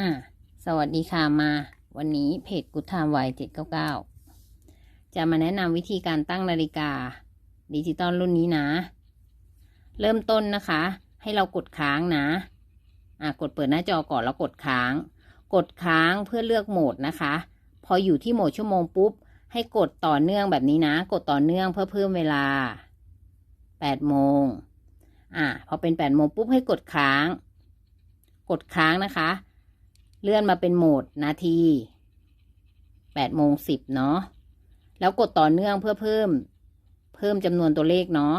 อ่า สวัสดีค่ะมา วันนี้เพจกุ d ไทม์ไวเจ็ดเก้าเก้าจะมาแนะนำวิธีการตั้งนาฬิกา ดิจิตอลรุ่นนี้นะ เริ่มต้นนะคะ ให้เรากดค้างนะ อ่ากดเปิดหน้าจอก่อนแล้วกดค้าง กดค้างเพื่อเลือกโหมดนะคะ พออยู่ที่โหมดชั่วโมงปุ๊บ ให้กดต่อเนื่องแบบนี้นะ กดต่อเนื่องเพื่อเพิ่มเวลา8โมงอ่า พอเป็น8โมงปุ๊บให้กดค้าง กดค้างนะคะ เลื่อนมาเป็นโหมดนาที8โมง10เนาะ แล้วกดต่อเนื่องเพื่อเพิ่ม เพิ่มจำนวนตัวเลขเนาะ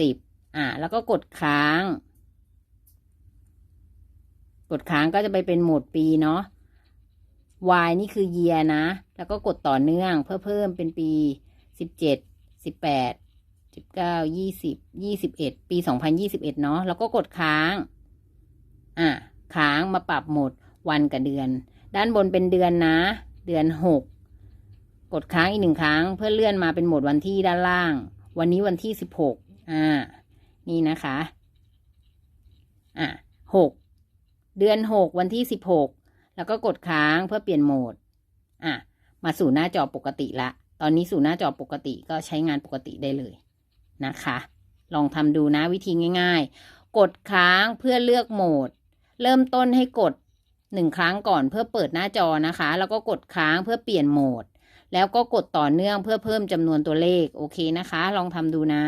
10อ่าแล้วก็กดค้าง กดค้างก็จะไปเป็นโหมดปีเนาะ Y นี่คือ year นะ แล้วก็กดต่อเนื่องเพื่อเพิ่มเป็นปีสิบเจ็ดสิบแปดสิบเก้ายี่สิบยี่สิบเอ็ดปีสองพันยี่สิบเอ็ดเนาะ แล้วก็กดค้าง อะ ค้างมาปรับโหมด วันกับเดือน ด้านบนเป็นเดือนนะ เดือนหกกดค้างอีกหนึ่งครั้ง เพื่อเลื่อนมาเป็นโหมดวันที่ด้านล่าง วันนี้วันที่สิบหกอ่า นี่นะคะ อะหกเดือนหกวันที่สิบหกแล้วก็กดค้างเพื่อเปลี่ยนโหมด อะ มาสู่หน้าจอปกติละ ตอนนี้สู่หน้าจอปกติก็ใช้งานปกติได้เลยนะคะ ลองทำดูนะวิธีง่าย ๆ กดค้างเพื่อเลือกโหมด เริ่มต้นให้กด หนึ่งครั้งก่อนเพื่อเปิดหน้าจอนะคะ แล้วก็กดค้างเพื่อเปลี่ยนโหมด แล้วก็กดต่อเนื่องเพื่อเพิ่มจำนวนตัวเลข โอเคนะคะ ลองทำดูนะ